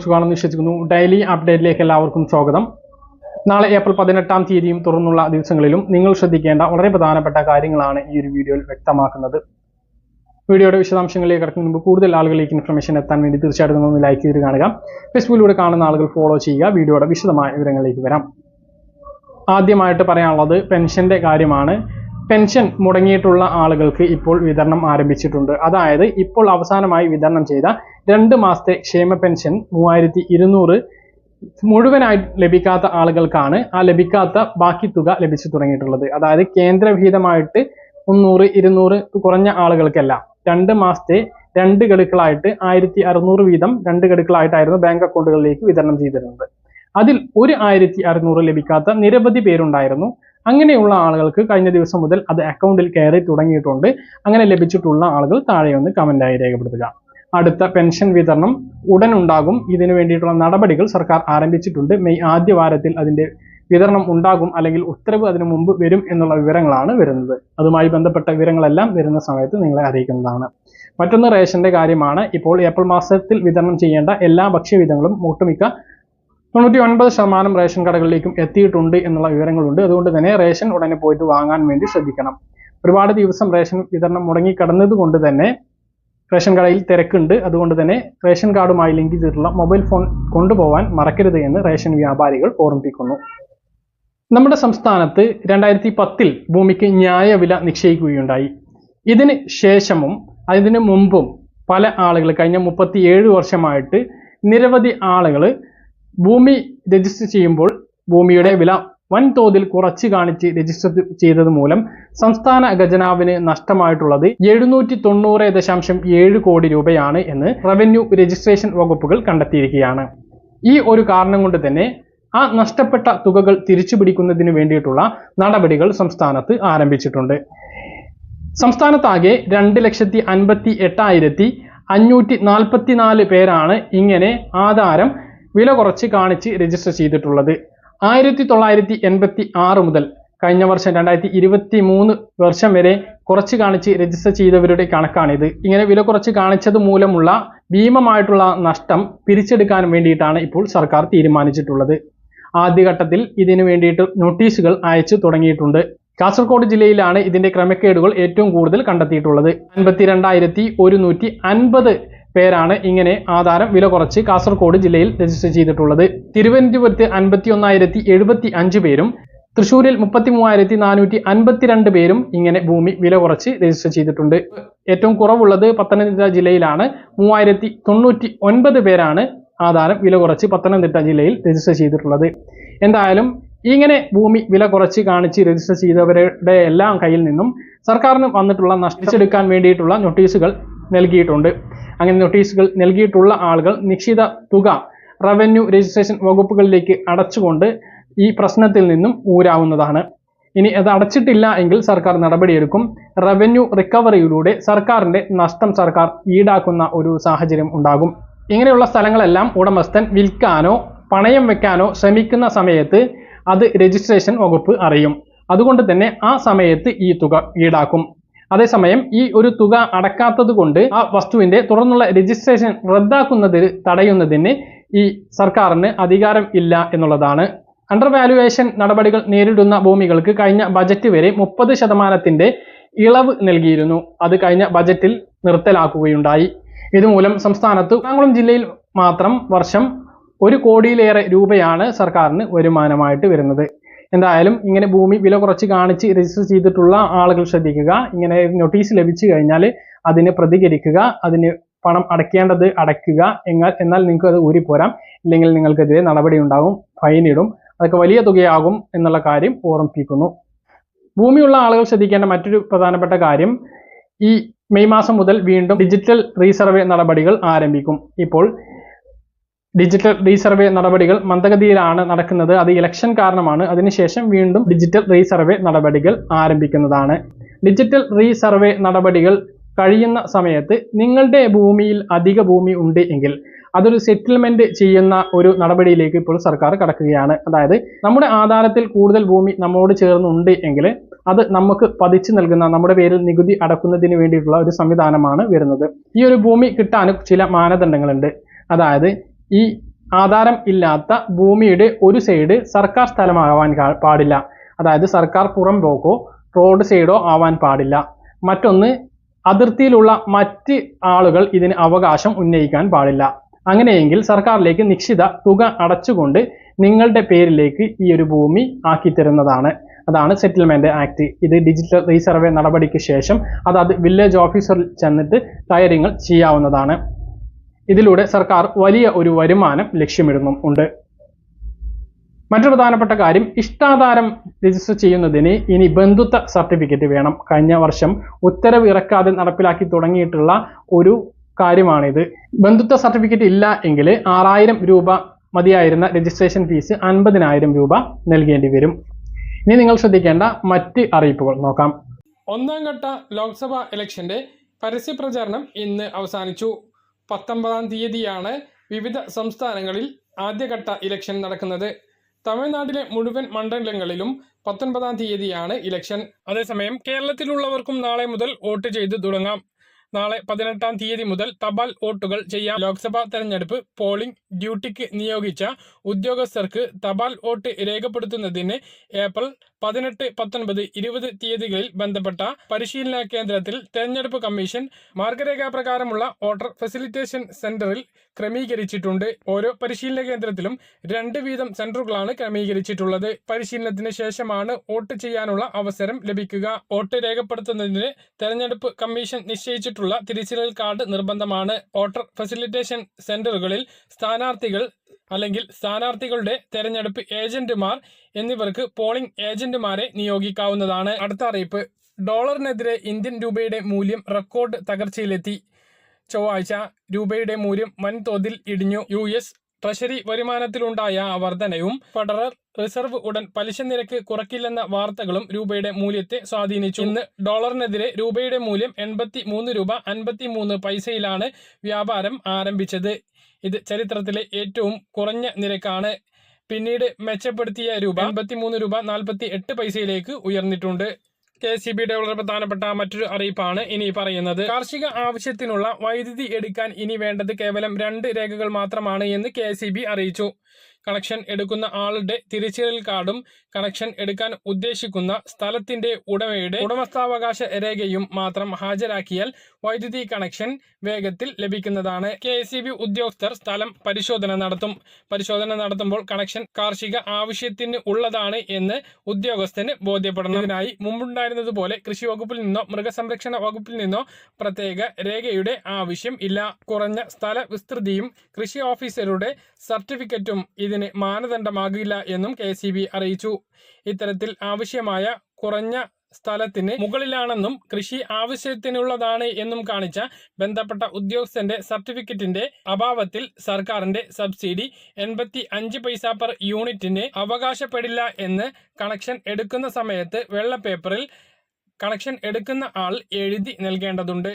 സുഖമാണെന്ന് വിശ്വസിക്കുന്നു ഡെയിലി അപ്ഡേറ്റിലേക്ക് എല്ലാവർക്കും സ്വാഗതം. നാളെ ഏപ്രിൽ പതിനെട്ടാം തീയതിയും തുറന്നുള്ള ദിവസങ്ങളിലും നിങ്ങൾ ശ്രദ്ധിക്കേണ്ട വളരെ പ്രധാനപ്പെട്ട കാര്യങ്ങളാണ് ഈ ഒരു വീഡിയോയിൽ വ്യക്തമാക്കുന്നത്. വീഡിയോയുടെ വിശദാംശങ്ങളിലേക്ക് കടക്കുന്ന മുമ്പ് കൂടുതൽ ആളുകളിലേക്ക് ഇൻഫർമേഷൻ എത്താൻ വേണ്ടി തീർച്ചയായിട്ടും ഒന്ന് ലൈക്ക് ചെയ്ത് കാണുക. ഫേസ്ബുക്കിലൂടെ കാണുന്ന ആളുകൾ ഫോളോ ചെയ്യുക. വീഡിയോയുടെ വിശദമായ വിവരങ്ങളിലേക്ക് വരാം. ആദ്യമായിട്ട് പറയാനുള്ളത് പെൻഷന്റെ കാര്യമാണ്. പെൻഷൻ മുടങ്ങിയിട്ടുള്ള ആളുകൾക്ക് ഇപ്പോൾ വിതരണം ആരംഭിച്ചിട്ടുണ്ട്. അതായത് ഇപ്പോൾ അവസാനമായി വിതരണം ചെയ്ത രണ്ട് മാസത്തെ ക്ഷേമ പെൻഷൻ മൂവായിരത്തി ഇരുന്നൂറ് മുഴുവനായി ലഭിക്കാത്ത ആളുകൾക്കാണ് ആ ലഭിക്കാത്ത ബാക്കി തുക ലഭിച്ചു തുടങ്ങിയിട്ടുള്ളത്. അതായത് കേന്ദ്രവിഹിതമായിട്ട് മുന്നൂറ് ഇരുന്നൂറ് കുറഞ്ഞ ആളുകൾക്കല്ല. രണ്ട് മാസത്തെ രണ്ട് ഗഡുക്കളായിട്ട് ആയിരത്തി അറുന്നൂറ് വീതം രണ്ട് ഗഡുക്കളായിട്ടായിരുന്നു ബാങ്ക് അക്കൗണ്ടുകളിലേക്ക് വിതരണം ചെയ്തിരുന്നത്. അതിൽ ഒരു ആയിരത്തി അറുന്നൂറ് ലഭിക്കാത്ത നിരവധി പേരുണ്ടായിരുന്നു. അങ്ങനെയുള്ള ആളുകൾക്ക് കഴിഞ്ഞ ദിവസം മുതൽ അത് അക്കൗണ്ടിൽ കയറി തുടങ്ങിയിട്ടുണ്ട്. അങ്ങനെ ലഭിച്ചിട്ടുള്ള ആളുകൾ താഴെ ഒന്ന് കമന്റായി രേഖപ്പെടുത്തുക. അടുത്ത പെൻഷൻ വിതരണം ഉടൻ ഉണ്ടാകും. ഇതിനു വേണ്ടിയിട്ടുള്ള നടപടികൾ സർക്കാർ ആരംഭിച്ചിട്ടുണ്ട്. മെയ് ആദ്യ വാരത്തിൽ അതിന്റെ വിതരണം ഉണ്ടാകും അല്ലെങ്കിൽ ഉത്തരവ് അതിനു മുമ്പ് വരും എന്നുള്ള വിവരങ്ങളാണ് വരുന്നത്. അതുമായി ബന്ധപ്പെട്ട വിവരങ്ങളെല്ലാം വരുന്ന സമയത്ത് നിങ്ങളെ അറിയിക്കുന്നതാണ്. മറ്റൊന്ന് റേഷന്റെ കാര്യമാണ്. ഇപ്പോൾ ഏപ്രിൽ മാസത്തിൽ വിതരണം ചെയ്യേണ്ട എല്ലാ ഭക്ഷ്യവിധങ്ങളും ഒട്ടുമിക്ക തൊണ്ണൂറ്റി ഒൻപത് ശതമാനം റേഷൻ കടകളിലേക്കും എത്തിയിട്ടുണ്ട് എന്നുള്ള വിവരങ്ങളുണ്ട്. അതുകൊണ്ട് തന്നെ റേഷൻ ഉടനെ പോയിട്ട് വാങ്ങാൻ വേണ്ടി ശ്രദ്ധിക്കണം. ഒരുപാട് ദിവസം റേഷൻ വിതരണം മുടങ്ങിക്കിടന്നത് കൊണ്ട് തന്നെ റേഷൻ കടയിൽ തിരക്കുണ്ട്. അതുകൊണ്ട് തന്നെ റേഷൻ കാർഡുമായി ലിങ്ക് ചെയ്തിട്ടുള്ള മൊബൈൽ ഫോൺ കൊണ്ടുപോകാൻ മറക്കരുത് എന്ന് റേഷൻ വ്യാപാരികൾ ഓർമ്മിപ്പിക്കുന്നു. നമ്മുടെ സംസ്ഥാനത്ത് രണ്ടായിരത്തി പത്തിൽ ഭൂമിക്ക് ന്യായവില നിശ്ചയിക്കുകയുണ്ടായി. ഇതിന് ശേഷവും അതിന് മുമ്പും പല ആളുകൾ കഴിഞ്ഞ മുപ്പത്തിയേഴ് വർഷമായിട്ട് നിരവധി ആളുകൾ ഭൂമി രജിസ്റ്റർ ചെയ്യുമ്പോൾ ഭൂമിയുടെ വില വൻതോതിൽ കുറച്ച് കാണിച്ച് രജിസ്റ്റർ ചെയ്തത് മൂലം സംസ്ഥാന ഖജനാവിന് നഷ്ടമായിട്ടുള്ളത് എഴുന്നൂറ്റി തൊണ്ണൂറ് ദശാംശം ഏഴ് കോടി രൂപയാണ് എന്ന് റവന്യൂ രജിസ്ട്രേഷൻ വകുപ്പുകൾ കണ്ടെത്തിയിരിക്കുകയാണ്. ഈ ഒരു കാരണം കൊണ്ട് തന്നെ ആ നഷ്ടപ്പെട്ട തുകകൾ തിരിച്ചു പിടിക്കുന്നതിന് വേണ്ടിയിട്ടുള്ള നടപടികൾ സംസ്ഥാനത്ത് ആരംഭിച്ചിട്ടുണ്ട്. സംസ്ഥാനത്താകെ രണ്ട് ലക്ഷത്തി അൻപത്തി എട്ടായിരത്തി അഞ്ഞൂറ്റി നാൽപ്പത്തിനാല് പേരാണ് ഇങ്ങനെ ആധാരം വില കുറച്ച് കാണിച്ച് രജിസ്റ്റർ ചെയ്തിട്ടുള്ളത്. ആയിരത്തി തൊള്ളായിരത്തി എൺപത്തി ആറ് മുതൽ കഴിഞ്ഞ വർഷം രണ്ടായിരത്തി ഇരുപത്തി മൂന്ന് വർഷം വരെ കുറച്ച് കാണിച്ച് രജിസ്റ്റർ ചെയ്തവരുടെ കണക്കാണിത്. ഇങ്ങനെ വില കുറച്ച് കാണിച്ചത് മൂലമുള്ള ഭീമമായിട്ടുള്ള നഷ്ടം പിരിച്ചെടുക്കാൻ വേണ്ടിയിട്ടാണ് ഇപ്പോൾ സർക്കാർ തീരുമാനിച്ചിട്ടുള്ളത്. ആദ്യഘട്ടത്തിൽ ഇതിനു വേണ്ടിയിട്ട് നോട്ടീസുകൾ അയച്ചു തുടങ്ങിയിട്ടുണ്ട്. കാസർഗോഡ് ജില്ലയിലാണ് ഇതിന്റെ ക്രമക്കേടുകൾ ഏറ്റവും കൂടുതൽ കണ്ടെത്തിയിട്ടുള്ളത്. അൻപത്തിരണ്ടായിരത്തി ഒരുന്നൂറ്റി അൻപത് പേരാണ് ഇങ്ങനെ ആധാരം വില കുറച്ച് കാസർഗോഡ് ജില്ലയിൽ രജിസ്റ്റർ ചെയ്തിട്ടുള്ളത്. തിരുവനന്തപുരത്ത് അൻപത്തി ഒന്നായിരത്തി എഴുപത്തി അഞ്ച് പേരും തൃശ്ശൂരിൽ മുപ്പത്തി മൂവായിരത്തി നാനൂറ്റി അൻപത്തിരണ്ട് പേരും ഇങ്ങനെ ഭൂമി വില കുറച്ച് രജിസ്റ്റർ ചെയ്തിട്ടുണ്ട്. ഏറ്റവും കുറവുള്ളത് പത്തനംതിട്ട ജില്ലയിലാണ്. മൂവായിരത്തി തൊണ്ണൂറ്റി ഒൻപത് പേരാണ് ആധാരം വില കുറച്ച് പത്തനംതിട്ട ജില്ലയിൽ രജിസ്റ്റർ ചെയ്തിട്ടുള്ളത്. എന്തായാലും ഇങ്ങനെ ഭൂമി വില കുറച്ച് കാണിച്ച് രജിസ്റ്റർ ചെയ്തവരുടെ എല്ലാം കയ്യിൽ നിന്നും സർക്കാരിന് വന്നിട്ടുള്ള നഷ്ടിച്ചെടുക്കാൻ വേണ്ടിയിട്ടുള്ള നോട്ടീസുകൾ നൽകിയിട്ടുണ്ട്. അങ്ങനെ നോട്ടീസുകൾ നൽകിയിട്ടുള്ള ആളുകൾ നിശ്ചിത തുക റവന്യൂ രജിസ്ട്രേഷൻ വകുപ്പുകളിലേക്ക് അടച്ചുകൊണ്ട് ഈ പ്രശ്നത്തിൽ നിന്നും ഊരാവുന്നതാണ്. ഇനി അത് അടച്ചിട്ടില്ല എങ്കിൽ സർക്കാർ നടപടിയെടുക്കും. റവന്യൂ റിക്കവറിയിലൂടെ സർക്കാരിന്റെ നഷ്ടം സർക്കാർ ഈടാക്കുന്ന ഒരു സാഹചര്യം ഉണ്ടാകും. ഇങ്ങനെയുള്ള സ്ഥലങ്ങളെല്ലാം ഉടമസ്ഥൻ വിൽക്കാനോ പണയം വെക്കാനോ ശ്രമിക്കുന്ന സമയത്ത് അത് രജിസ്ട്രേഷൻ വകുപ്പ് അറിയും. അതുകൊണ്ട് തന്നെ ആ സമയത്ത് ഈ തുക ഈടാക്കും. അതേസമയം ഈ ഒരു തുക അടക്കാത്തത് കൊണ്ട് ആ വസ്തുവിന്റെ തുടർന്നുള്ള രജിസ്ട്രേഷൻ റദ്ദാക്കുന്നതിൽ തടയുന്നതിന് ഈ സർക്കാരിന് അധികാരം ഇല്ല എന്നുള്ളതാണ്. അണ്ടർ വാലുവേഷൻ നടപടികൾ നേരിടുന്ന ഭൂമികൾക്ക് കഴിഞ്ഞ ബജറ്റ് വരെ മുപ്പത് ശതമാനത്തിന്റെ ഇളവ് നൽകിയിരുന്നു. അത് കഴിഞ്ഞ ബജറ്റിൽ നിർത്തലാക്കുകയുണ്ടായി. ഇതുമൂലം സംസ്ഥാനത്ത് എറണാകുളം ജില്ലയിൽ മാത്രം വർഷം ഒരു കോടിയിലേറെ രൂപയാണ് സർക്കാരിന് വരുമാനമായിട്ട് വരുന്നത്. എന്തായാലും ഇങ്ങനെ ഭൂമി വില കുറച്ച് കാണിച്ച് രജിസ്റ്റർ ചെയ്തിട്ടുള്ള ആളുകൾ ശ്രദ്ധിക്കുക. ഇങ്ങനെ നോട്ടീസ് ലഭിച്ചു കഴിഞ്ഞാൽ അതിന് പ്രതികരിക്കുക അതിന് പണം അടയ്ക്കേണ്ടത് അടയ്ക്കുക എന്നാൽ എന്നാൽ നിങ്ങൾക്ക് അത് ഊരിപ്പോരാം. ഇല്ലെങ്കിൽ നിങ്ങൾക്കെതിരെ നടപടി ഉണ്ടാകും ഫൈൻ ഇടും. അതൊക്കെ വലിയ തുകയാകും എന്നുള്ള കാര്യം ഓർമ്മിപ്പിക്കുന്നു. ഭൂമിയുള്ള ആളുകൾ ശ്രദ്ധിക്കേണ്ട മറ്റൊരു പ്രധാനപ്പെട്ട കാര്യം ഈ മെയ് മാസം മുതൽ വീണ്ടും ഡിജിറ്റൽ റീസർവേ നടപടികൾ ആരംഭിക്കും. ഇപ്പോൾ ഡിജിറ്റൽ റീസർവേ നടപടികൾ മന്ദഗതിയിലാണ് നടക്കുന്നത്. അത് ഇലക്ഷൻ കാരണമാണ്. അതിനുശേഷം വീണ്ടും ഡിജിറ്റൽ റീസർവേ നടപടികൾ ആരംഭിക്കുന്നതാണ്. ഡിജിറ്റൽ റീസർവേ നടപടികൾ കഴിയുന്ന സമയത്ത് നിങ്ങളുടെ ഭൂമിയിൽ അധിക ഭൂമി ഉണ്ട് എങ്കിൽ അതൊരു സെറ്റിൽമെന്റ് ചെയ്യുന്ന ഒരു നടപടിയിലേക്ക് ഇപ്പോൾ സർക്കാർ കടക്കുകയാണ്. അതായത് നമ്മുടെ ആധാരത്തിൽ കൂടുതൽ ഭൂമി നമ്മോട് ചേർന്നുണ്ട് എങ്കിൽ അത് നമുക്ക് പതിച്ചു നൽകുന്ന നമ്മുടെ പേരിൽ നികുതി അടക്കുന്നതിന് വേണ്ടിയിട്ടുള്ള ഒരു സംവിധാനമാണ് വരുന്നത്. ഈ ഒരു ഭൂമി കിട്ടാനും ചില മാനദണ്ഡങ്ങളുണ്ട്. അതായത് ഈ ആധാരം ഇല്ലാത്ത ഭൂമിയുടെ ഒരു സൈഡ് സർക്കാർ സ്ഥലമാവാൻ പാടില്ല. അതായത് സർക്കാർ പുറം പോക്കോ റോഡ് സൈഡോ ആവാൻ പാടില്ല. മറ്റൊന്ന് അതിർത്തിയിലുള്ള മറ്റ് ആളുകൾ ഇതിന് അവകാശം ഉന്നയിക്കാൻ പാടില്ല. അങ്ങനെയെങ്കിൽ സർക്കാരിലേക്ക് നിശ്ചിത തുക അടച്ചുകൊണ്ട് നിങ്ങളുടെ പേരിലേക്ക് ഈ ഒരു ഭൂമി ആക്കി തരുന്നതാണ് അതാണ് സെറ്റിൽമെന്റ് ആക്ട് ഇത് ഡിജിറ്റൽ റീസർവേ നടപടിക്ക് ശേഷം അതായത് വില്ലേജ് ഓഫീസറിൽ ചെന്നിട്ട് കാര്യങ്ങൾ ചെയ്യാവുന്നതാണ്. ഇതിലൂടെ സർക്കാർ വലിയ ഒരു വരുമാനം ലക്ഷ്യമിടുന്നും ഉണ്ട്. മറ്റൊരു പ്രധാനപ്പെട്ട കാര്യം ഇഷ്ടാധാരം രജിസ്റ്റർ ചെയ്യുന്നതിന് ഇനി ബന്ധുത്വ സർട്ടിഫിക്കറ്റ് വേണം. കഴിഞ്ഞ വർഷം ഉത്തരവ് ഇറക്കാതെ നടപ്പിലാക്കി തുടങ്ങിയിട്ടുള്ള ഒരു കാര്യമാണിത്. ബന്ധുത്വ സർട്ടിഫിക്കറ്റ് ഇല്ല എങ്കിൽ ആറായിരം രൂപ മതിയായിരുന്ന രജിസ്ട്രേഷൻ ഫീസ് അൻപതിനായിരം രൂപ നൽകേണ്ടി വരും. ഇനി നിങ്ങൾ ശ്രദ്ധിക്കേണ്ട മറ്റ് അറിയിപ്പുകൾ നോക്കാം. ഒന്നാം ഘട്ട ലോക്സഭാ ഇലക്ഷന്റെ പരസ്യ പ്രചാരണം ഇന്ന് അവസാനിച്ചു. പത്തൊമ്പതാം തീയതിയാണ് വിവിധ സംസ്ഥാനങ്ങളിൽ ആദ്യഘട്ട ഇലക്ഷൻ നടക്കുന്നത്. തമിഴ്നാട്ടിലെ മുഴുവൻ മണ്ഡലങ്ങളിലും പത്തൊൻപതാം തീയതിയാണ് ഇലക്ഷൻ. അതേസമയം കേരളത്തിലുള്ളവർക്കും നാളെ മുതൽ വോട്ട് ചെയ്ത് തുടങ്ങാം. നാളെ പതിനെട്ടാം തീയതി മുതൽ തപാൽ വോട്ടുകൾ ചെയ്യാം. ലോക്സഭാ തെരഞ്ഞെടുപ്പ് പോളിംഗ് ഡ്യൂട്ടിക്ക് നിയോഗിച്ച ഉദ്യോഗസ്ഥർക്ക് തപാൽ വോട്ട് രേഖപ്പെടുത്തുന്നതിന് ഏപ്രിൽ പതിനെട്ട് പത്തൊൻപത് ഇരുപത് തീയതികളിൽ ബന്ധപ്പെട്ട പരിശീലന കേന്ദ്രത്തിൽ തെരഞ്ഞെടുപ്പ് കമ്മീഷൻ മാർഗരേഖാ പ്രകാരമുള്ള വോട്ടർ ഫെസിലിറ്റേഷൻ സെന്ററിൽ ക്രമീകരിച്ചിട്ടുണ്ട്. ഓരോ പരിശീലന കേന്ദ്രത്തിലും രണ്ട് വീതം സെന്ററുകളാണ് ക്രമീകരിച്ചിട്ടുള്ളത്. പരിശീലനത്തിന് ശേഷമാണ് വോട്ട് ചെയ്യാനുള്ള അവസരം ലഭിക്കുക. വോട്ട് രേഖപ്പെടുത്തുന്നതിന് തെരഞ്ഞെടുപ്പ് കമ്മീഷൻ നിശ്ചയിച്ചിട്ടുള്ള തിരിച്ചറിയൽ കാർഡ് നിർബന്ധമാണ്. വോട്ടർ ഫെസിലിറ്റേഷൻ സെന്ററുകളിൽ സ്ഥാനാർത്ഥികൾ അല്ലെങ്കിൽ സ്ഥാനാർത്ഥികളുടെ തെരഞ്ഞെടുപ്പ് ഏജന്റുമാർ എന്നിവർക്ക് പോളിംഗ് ഏജന്റുമാരെ നിയോഗിക്കാവുന്നതാണ്. അടുത്ത അറിയിപ്പ്. ഡോളറിനെതിരെ ഇന്ത്യൻ രൂപയുടെ മൂല്യം റെക്കോർഡ് തകർച്ചയിലെത്തി. ചൊവ്വാഴ്ച രൂപയുടെ മൂല്യം വൻതോതിൽ ഇടിഞ്ഞു. യു എസ് ട്രഷറി വരുമാനത്തിലുണ്ടായ വർധനയും ഫെഡറൽ റിസർവ് ഉടൻ പലിശ നിരക്ക് കുറക്കില്ലെന്ന വാർത്തകളും രൂപയുടെ മൂല്യത്തെ സ്വാധീനിച്ചു. ഇന്ന് ഡോളറിനെതിരെ രൂപയുടെ മൂല്യം എൺപത്തി മൂന്ന് രൂപ അൻപത്തി മൂന്ന് പൈസയിലാണ് വ്യാപാരം ആരംഭിച്ചത്. ഇത് ചരിത്രത്തിലെ ഏറ്റവും കുറഞ്ഞ നിരക്കാണ്. പിന്നീട് മെച്ചപ്പെടുത്തിയ രൂപ എൺപത്തി മൂന്ന് രൂപ നാൽപ്പത്തി എട്ട് പൈസയിലേക്ക് ഉയർന്നിട്ടുണ്ട്. കെ സി ബിയുടെ വളരെ പ്രധാനപ്പെട്ട മറ്റൊരു അറിയിപ്പാണ് ഇനി പറയുന്നത്. കാർഷിക ആവശ്യത്തിനുള്ള വൈദ്യുതി എടുക്കാൻ ഇനി വേണ്ടത് കേവലം രണ്ട് രേഖകൾ മാത്രമാണ് എന്ന് കെ അറിയിച്ചു. കണക്ഷൻ എടുക്കുന്ന ആളുടെ തിരിച്ചറിയൽ കാർഡും കണക്ഷൻ എടുക്കാൻ ഉദ്ദേശിക്കുന്ന സ്ഥലത്തിന്റെ ഉടമയുടെ ഉടമസ്ഥാവകാശ രേഖയും മാത്രം ഹാജരാക്കിയാൽ വൈദ്യുതി കണക്ഷൻ വേഗത്തിൽ ലഭിക്കുന്നതാണ്. കെ ഉദ്യോഗസ്ഥർ സ്ഥലം പരിശോധന നടത്തും. പരിശോധന നടത്തുമ്പോൾ കണക്ഷൻ കാർഷിക ആവശ്യത്തിന് ഉള്ളതാണ് എന്ന് ഉദ്യോഗസ്ഥന് ബോധ്യപ്പെടണം. ഇതിനായി മുമ്പുണ്ടായിരുന്നതുപോലെ കൃഷി വകുപ്പിൽ നിന്നോ മൃഗസംരക്ഷണ വകുപ്പിൽ നിന്നോ പ്രത്യേക രേഖയുടെ ആവശ്യം ഇല്ല. കുറഞ്ഞ സ്ഥല വിസ്തൃതിയും കൃഷി ഓഫീസറുടെ സർട്ടിഫിക്കറ്റും ഇതിന് മാനദണ്ഡമാകില്ല എന്നും കെ അറിയിച്ചു. ഇത്തരത്തിൽ ആവശ്യമായ കുറഞ്ഞ സ്ഥലത്തിന് മുകളിലാണെന്നും കൃഷി ആവശ്യത്തിനുള്ളതാണ് എന്നും കാണിച്ച ബന്ധപ്പെട്ട ഉദ്യോഗസ്ഥന്റെ സർട്ടിഫിക്കറ്റിന്റെ അഭാവത്തിൽ സർക്കാരിന്റെ സബ്സിഡി എൺപത്തി അഞ്ച് പൈസ പെർ യൂണിറ്റിന് അവകാശപ്പെടില്ല എന്ന് കണക്ഷൻ എടുക്കുന്ന സമയത്ത് വെള്ളപ്പേപ്പറിൽ കണക്ഷൻ എടുക്കുന്ന ആൾ എഴുതി നൽകേണ്ടതുണ്ട്.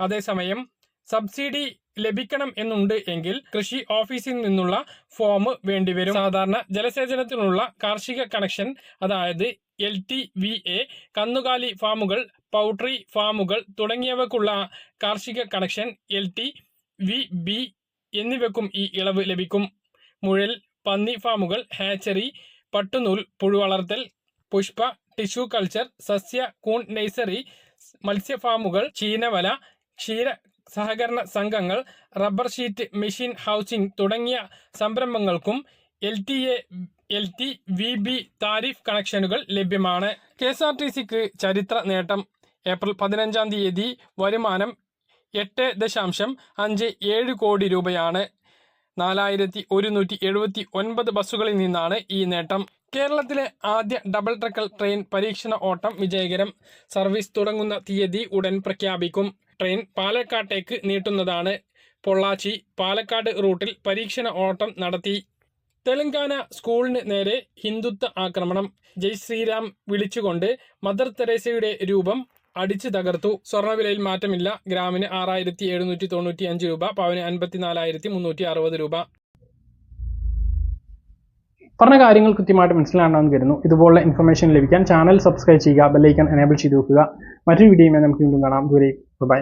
അതേസമയം സബ്സിഡി ലഭിക്കണം എന്നുണ്ട് എങ്കിൽ കൃഷി ഓഫീസിൽ നിന്നുള്ള ഫോം വേണ്ടിവരും. സാധാരണ ജലസേചനത്തിനുള്ള കാർഷിക കണക്ഷൻ അതായത് എൽ ടി വി എ കന്നുകാലി ഫാമുകൾ പൗട്രി ഫാമുകൾ തുടങ്ങിയവക്കുള്ള കാർഷിക connection L T V B എന്നിവയ്ക്കും ഈ ഇളവ് ലഭിക്കും. മുഴൽ പന്നി ഫാമുകൾ ഹാച്ചറി പട്ടുനൂൽ പുഴുവളർത്തൽ പുഷ്പ ടിഷ്യൂ കൾച്ചർ സസ്യ കൂൺ മത്സ്യ ഫാമുകൾ ചീനവല ക്ഷീര സഹകരണ സംഘങ്ങൾ റബ്ബർ ഷീറ്റ് മെഷീൻ ഹൗസിംഗ് തുടങ്ങിയ സംരംഭങ്ങൾക്കും L T A L T V B tariff കണക്ഷനുകൾ ലഭ്യമാണ്. കെ എസ് ആർ ടി സിക്ക് ചരിത്ര നേട്ടം. ഏപ്രിൽ പതിനഞ്ചാം തീയതി വരുമാനം എട്ട് ദശാംശം അഞ്ച് ഏഴ് കോടി രൂപയാണ്. നാലായിരത്തി ഒരുന്നൂറ്റി എഴുപത്തി ഒൻപത് ബസ്സുകളിൽ നിന്നാണ് ഈ നേട്ടം. കേരളത്തിലെ ആദ്യ ഡബിൾ ട്രക്കൽ ട്രെയിൻ പരീക്ഷണ ഓട്ടം വിജയകരം. സർവീസ് തുടങ്ങുന്ന തീയതി ഉടൻ പ്രഖ്യാപിക്കും. ട്രെയിൻ പാലക്കാട്ടേക്ക് നീട്ടുന്നതാണ്. പൊള്ളാച്ചി പാലക്കാട് റൂട്ടിൽ പരീക്ഷണ ഓട്ടം നടത്തി. തെലങ്കാന സ്കൂളിന് നേരെ ഹിന്ദുത്വ ആക്രമണം. ജയ് ശ്രീരാം വിളിച്ചുകൊണ്ട് മദർ തെരേസയുടെ രൂപം അടിച്ചു തകർത്തു. സ്വർണവിലയിൽ മാറ്റമില്ല. ഗ്രാമിന് ആറായിരത്തി എഴുന്നൂറ്റി തൊണ്ണൂറ്റി അഞ്ച് രൂപ പവന് അൻപത്തിനാലായിരത്തി മുന്നൂറ്റി അറുപത് രൂപ. പറഞ്ഞ കാര്യങ്ങൾ കൃത്യമായിട്ട് മനസ്സിലാണെന്ന് കരുതുന്നു. ഇതുപോലുള്ള ഇൻഫർമേഷൻ ലഭിക്കാൻ ചാനൽ സബ്സ്ക്രൈബ് ചെയ്യുക ബെല്ലൈക്കൺ എനേബിൾ ചെയ്ത് വെക്കുക. മറ്റൊരു വീഡിയോയുമായി നമുക്ക് വീണ്ടും കാണാം. ദൂരെ ബൈ